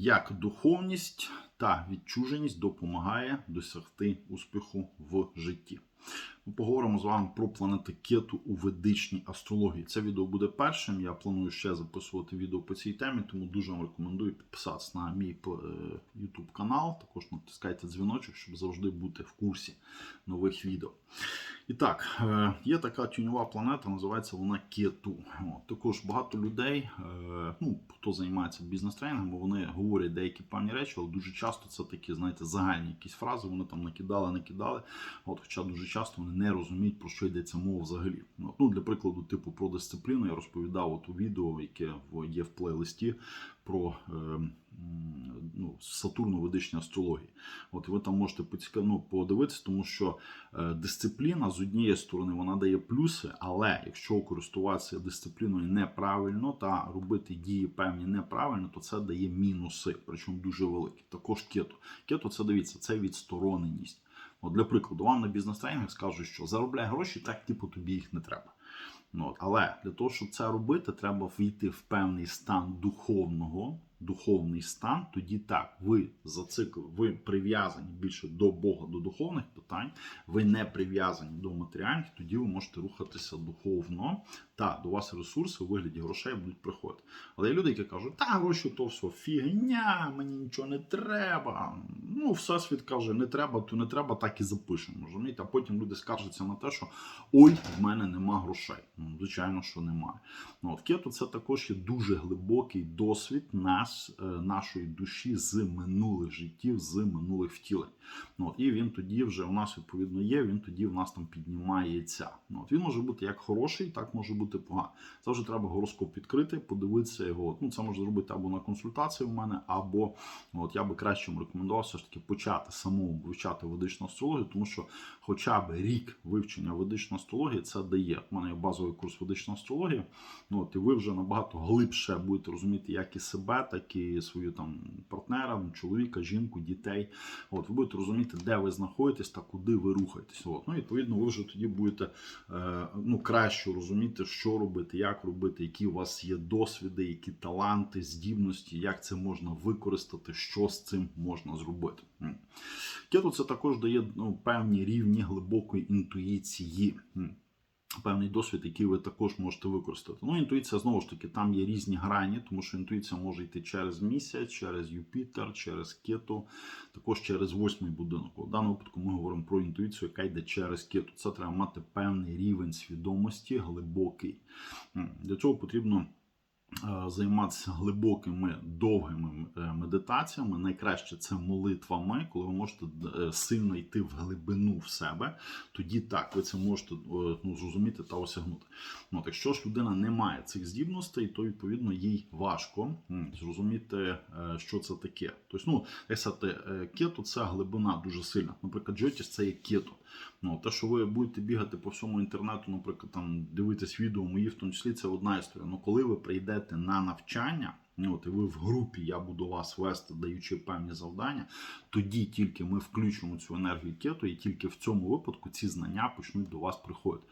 як духовність та відчуженість допомагає досягти успіху в житті. Ми поговоримо з вами про планети Кету у ведичній астрології. Це відео буде першим. Я планую ще записувати відео по цій темі, тому дуже вам рекомендую підписатися на мій е, YouTube канал. Також натискайте дзвіночок, щоб завжди бути в курсі нових відео. І так, е, є така тіньова планета, називається вона Кету. Також багато людей, е, ну хто займається бізнес-тренінгом, вони говорять деякі певні речі, але дуже часто це такі, знаєте, загальні якісь фрази. Вони там накидали, накидали. От, хоча дуже часто вони не розуміють, про що йдеться мова взагалі. Ну, Для прикладу, типу про дисципліну, я розповідав от у відео, яке є в плейлисті про е, ну, Сатурну ведичні астрології. От ви там можете ну, подивитися, тому що е, дисципліна з однієї сторони вона дає плюси, але якщо користуватися дисципліною неправильно та робити дії певні неправильно, то це дає мінуси, причому дуже великі. Також кето. Кето це дивіться, це відстороненість. От Для прикладу, вам на бізнес-тренінгах скажуть, що заробляй гроші, так типу тобі їх не треба. Ну. Але для того, щоб це робити, треба війти в певний стан духовного, духовний стан. Тоді так, ви зацикли, ви прив'язані більше до Бога, до духовних питань, ви не прив'язані до матеріальних, тоді ви можете рухатися духовно, та до вас ресурси у вигляді грошей будуть приходити. Але є люди, які кажуть, та гроші то все фігня, мені нічого не треба. Ну, всесвіт каже, не треба, то не треба, так і запишемо. розумієте? А потім люди скаржаться на те, що ой, в мене нема грошей. Ну, звичайно, що немає. Ну, от Кету це також є дуже глибокий досвід нас, е, нашої душі з минулих життів, з минулих втілень. Ну, І він тоді вже у нас відповідно є, він тоді в нас там піднімається. Ну, от, Він може бути як хороший, так може бути поганий. Це вже треба гороскоп відкрити, подивитися його. Ну, Це можна зробити або на консультації у мене, або от я би краще рекомендував все ж таки почати самому вивчати ведичну астрологію, тому що хоча б рік вивчення ведичної астрології це дає. У мене є базовий курс ведичної астрології. Ну, от, І ви вже набагато глибше будете розуміти, як і себе, так і свою там партнера, чоловіка, жінку, дітей. От, Ви будете розуміти, де ви знаходитесь та куди ви рухаєтесь. От. Ну, Відповідно, ви вже тоді будете е, ну, краще розуміти, що робити, як робити, які у вас є досвіди, які таланти, здібності, як це можна використати, що з цим можна зробити. Кето це також дає ну, певні рівні глибокої інтуїції. Певний досвід, який ви також можете використати. Ну, інтуїція знову ж таки, там є різні грані, тому що інтуїція може йти через місяць, через Юпітер, через кету, також через восьмий будинок. У даному випадку ми говоримо про інтуїцію, яка йде через кету. Це треба мати певний рівень свідомості, глибокий. Для цього потрібно. Е, займатися глибокими довгими е, медитаціями. Найкраще це молитвами, коли ви можете е, сильно йти в глибину в себе. Тоді так ви це можете ну, зрозуміти та осягнути. Ну, Якщо ж людина не має цих здібностей, то відповідно їй важко зрозуміти, що це таке. Тобто, ну, сказати, кето це глибина дуже сильна. Наприклад, джотіс це є кето. Ну, Те, що ви будете бігати по всьому інтернету, наприклад, там дивитись відео мої, в тому числі, це одна історія. Ну, коли ви прийдете на навчання, от, і ви в групі, я буду вас вести, даючи певні завдання, тоді тільки ми включимо цю енергію кету, і тільки в цьому випадку ці знання почнуть до вас приходити.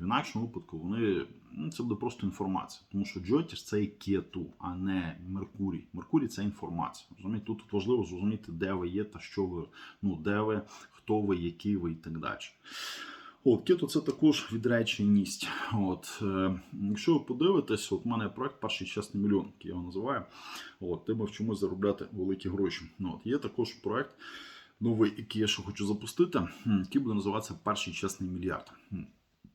В інакшому випадку вони ну, це буде просто інформація. Тому що Джотіш це і кету, а не Меркурій. Меркурій це інформація. Розумієте? Тут важливо зрозуміти, де ви є та що ви, ну, де ви, хто ви, який ви і так далі. От, Кето це також відреченість. От, е, Якщо ви подивитесь, от у мене проект перший чесний мільйон, який я його називаю. От, Де ми вчимося заробляти великі гроші. Ну, от, Є також проект новий, який я ще хочу запустити, який буде називатися Перший чесний мільярд.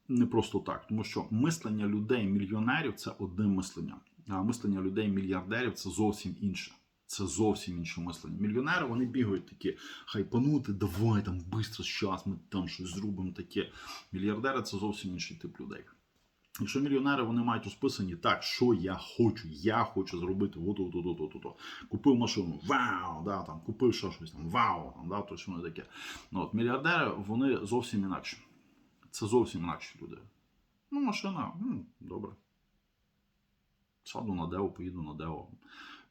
Не просто так, тому що мислення людей-мільйонерів це одне мислення, а мислення людей-мільярдерів це зовсім інше. Це зовсім інше мислення. Мільйонери вони бігають такі хайпанути, давай там швидко, зараз ми там щось зробимо таке. Мільярдери це зовсім інший тип людей. Якщо мільйонери вони мають розписані так, що я хочу, я хочу зробити от от от от от, от. Купив машину, вау! да, там, Купив ще щось там, вау! да, то що воно таке. Ну, от, Мільярдери вони зовсім інакші. Це зовсім інакші люди. Ну, машина, м, добре. Сяду на део, поїду на део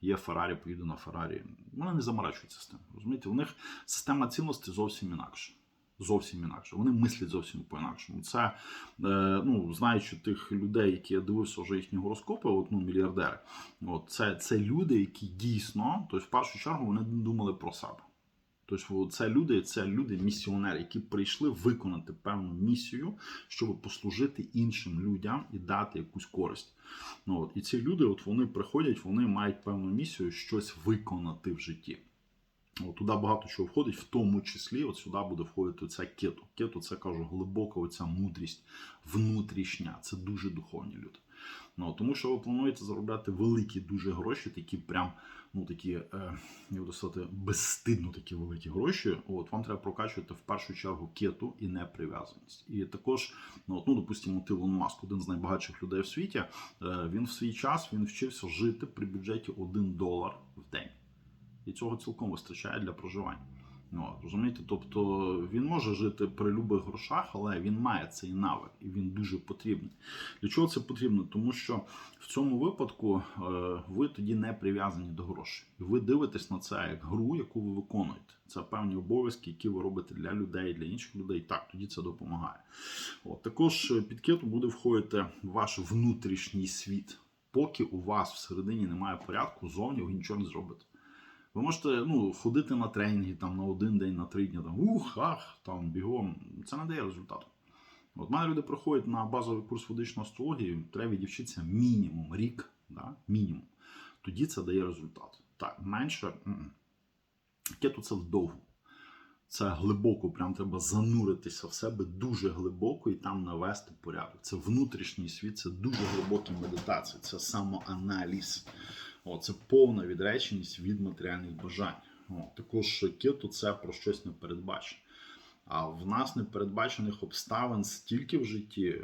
є Феррарі, поїду на Феррарі. Вони не заморачуються з тим. Розумієте, у них система цінностей зовсім інакша. Зовсім інакше. Вони мислять зовсім по-інакшому. Це, е, ну, знаючи тих людей, які я дивився вже їхні гороскопи, от, ну, мільярдери, от, це, це люди, які дійсно, тобто, в першу чергу, вони думали про себе. Тобто, це люди, це люди місіонери, які прийшли виконати певну місію, щоб послужити іншим людям і дати якусь користь. Ну, от, і ці люди, от вони приходять, вони мають певну місію щось виконати в житті. От, туди багато чого входить, в тому числі от сюди буде входити ця кету. Кету це кажу, глибока оця мудрість внутрішня. Це дуже духовні люди. Ну, тому що ви плануєте заробляти великі дуже гроші, такі прям, ну такі, е, я безстидно такі великі гроші. От вам треба прокачувати в першу чергу кету і неприв'язаність. І також, ну, от, ну допустимо, Тилон Маск, один з найбагатших людей в світі. Е, він в свій час він вчився жити при бюджеті 1 долар в день. І цього цілком вистачає для проживання. Ну, от, розумієте, тобто він може жити при любих грошах, але він має цей навик, і він дуже потрібний. Для чого це потрібно? Тому що в цьому випадку е, ви тоді не прив'язані до грошей. Ви дивитесь на це як гру, яку ви виконуєте. Це певні обов'язки, які ви робите для людей, для інших людей. Так, тоді це допомагає. От, також під кету буде входити ваш внутрішній світ. Поки у вас всередині немає порядку, зовні ви нічого не зробите. Ви можете ну, ходити на тренінги там, на один день, на три дні, там, ух, ах, там, бігом. Це не дає результату. От мене люди приходять на базовий курс водичної астрології, треба відівчитися мінімум рік, да? мінімум. Тоді це дає результат. Так, менше. Кету це вдовго. Це глибоко, прям треба зануритися в себе дуже глибоко і там навести порядок. Це внутрішній світ, це дуже глибокі медитації, це самоаналіз. О, це повна відреченість від матеріальних бажань. О, також кету це про щось непередбачене. А в нас непередбачених обставин стільки в житті.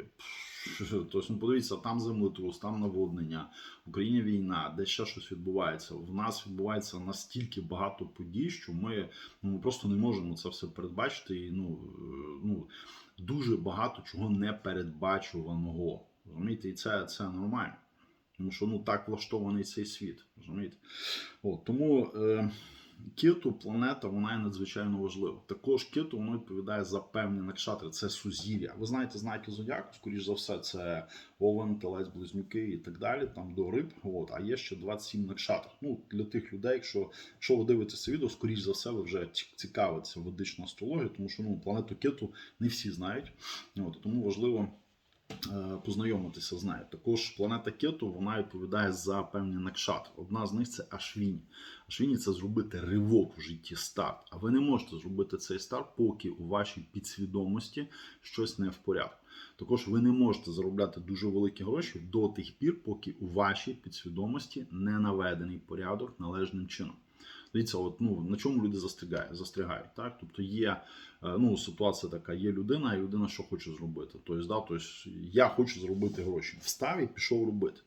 Тобто, ну, подивіться, там землетрус, там наводнення, в Україні війна, де ще щось відбувається. В нас відбувається настільки багато подій, що ми, ну, ми просто не можемо це все передбачити. І ну, е, ну, дуже багато чого непередбачуваного. Розумієте, і це, це нормально. Тому що ну так влаштований цей світ. розумієте? От, Тому е, кету, планета, вона є надзвичайно важлива. Також кету воно відповідає за певні накшатри, це сузір'я. Ви знаєте, знаки зодіаку, скоріш за все, це Овен, Телець, Близнюки і так далі, там до риб. От, а є ще 27 накшатр. Ну, для тих людей, якщо, якщо ви дивитеся відео, скоріш за все, ви вже цікавитеся ведичною астрологією, тому що ну, планету кету не всі знають. От, Тому важливо. Е, познайомитися з нею. Також планета Кету вона відповідає за певні накшат. Одна з них це Ашвіні. Ашвіні це зробити ривок у житті старт. А ви не можете зробити цей старт, поки у вашій підсвідомості щось не в порядку. Також ви не можете заробляти дуже великі гроші до тих пір, поки у вашій підсвідомості не наведений порядок належним чином. Дивіться, от, ну, на чому люди застрягають, застрягають. Так? Тобто є е, ну, ситуація така, є людина, і людина що хоче зробити. Тобто, да, тобто, я хочу зробити гроші. Встав і пішов робити.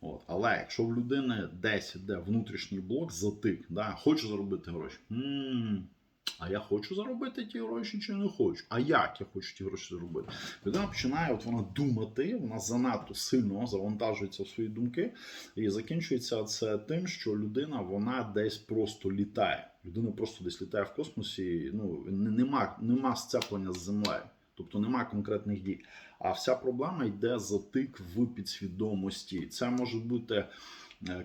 От. Але якщо в людини десь йде внутрішній блок, затик, да, хочу заробити гроші. М-м, а я хочу заробити ті гроші чи не хочу? А як я хочу ті гроші заробити? Людина починає от вона думати, вона занадто сильно завантажується в свої думки, і закінчується це тим, що людина вона десь просто літає. Людина просто десь літає в космосі. Ну нема, нема сцеплення з землею. Тобто нема конкретних дій. А вся проблема йде затик в підсвідомості. Це може бути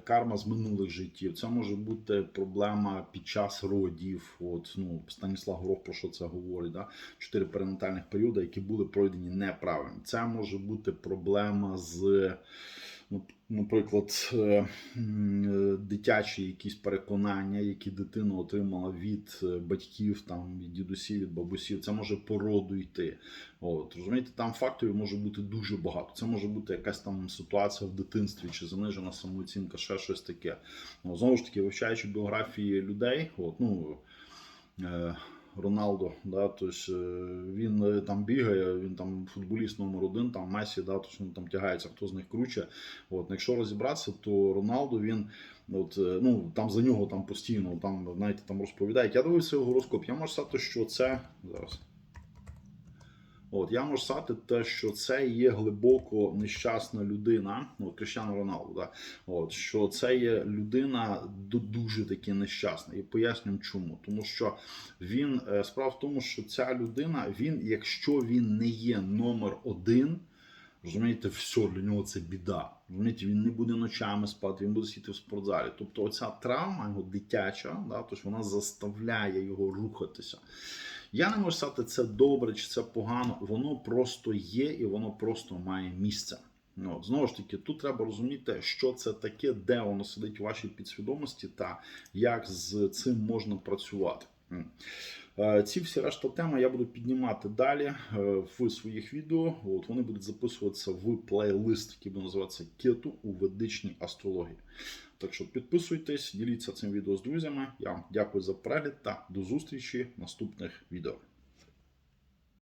карма з минулих життів. Це може бути проблема під час родів. От ну Станіслав Горох про що це говорить? Да? Чотири перинатальних періоди, які були пройдені неправильно. Це може бути проблема з. Ну, наприклад, е, е, дитячі якісь переконання, які дитина отримала від е, батьків, там від дідусів, від бабусів, це може породу йти. От розумієте, там факторів може бути дуже багато. Це може бути якась там ситуація в дитинстві чи занижена самооцінка, ще щось таке. Ну, Знову ж таки, вивчаючи біографії людей, от ну. Роналдо, да, тобто він там бігає, він там футболіст номер один, там Месі, да, він там тягається, хто з них круче. От, Якщо розібратися, то Роналдо він от, ну, там за нього там постійно там, знаєте, там розповідають. Я дивився його гороскоп, я можу сказати, що це зараз. От я можу сказати, те, що це є глибоко нещасна людина. Ну, от Кріштіану Роналду, да? от що це є людина ду- дуже таки нещасна. І пояснюю чому. Тому що він е, справа в тому, що ця людина, він, якщо він не є номер один. Розумієте, все для нього це біда. Розумієте, він не буде ночами спати, він буде сидіти в спортзалі. Тобто, оця травма його дитяча, да, тобто вона заставляє його рухатися. Я не можу сказати, це добре чи це погано. Воно просто є і воно просто має місце. Ну, знову ж таки, тут треба розуміти, що це таке, де воно сидить у вашій підсвідомості, та як з цим можна працювати. Е, Ці всі решта теми я буду піднімати далі е, в своїх відео. От вони будуть записуватися в плейлист, який буде називатися Кету у ведичній астрології. Так що підписуйтесь, діліться цим відео з друзями. Я вам дякую за перегляд та до зустрічі в наступних відео.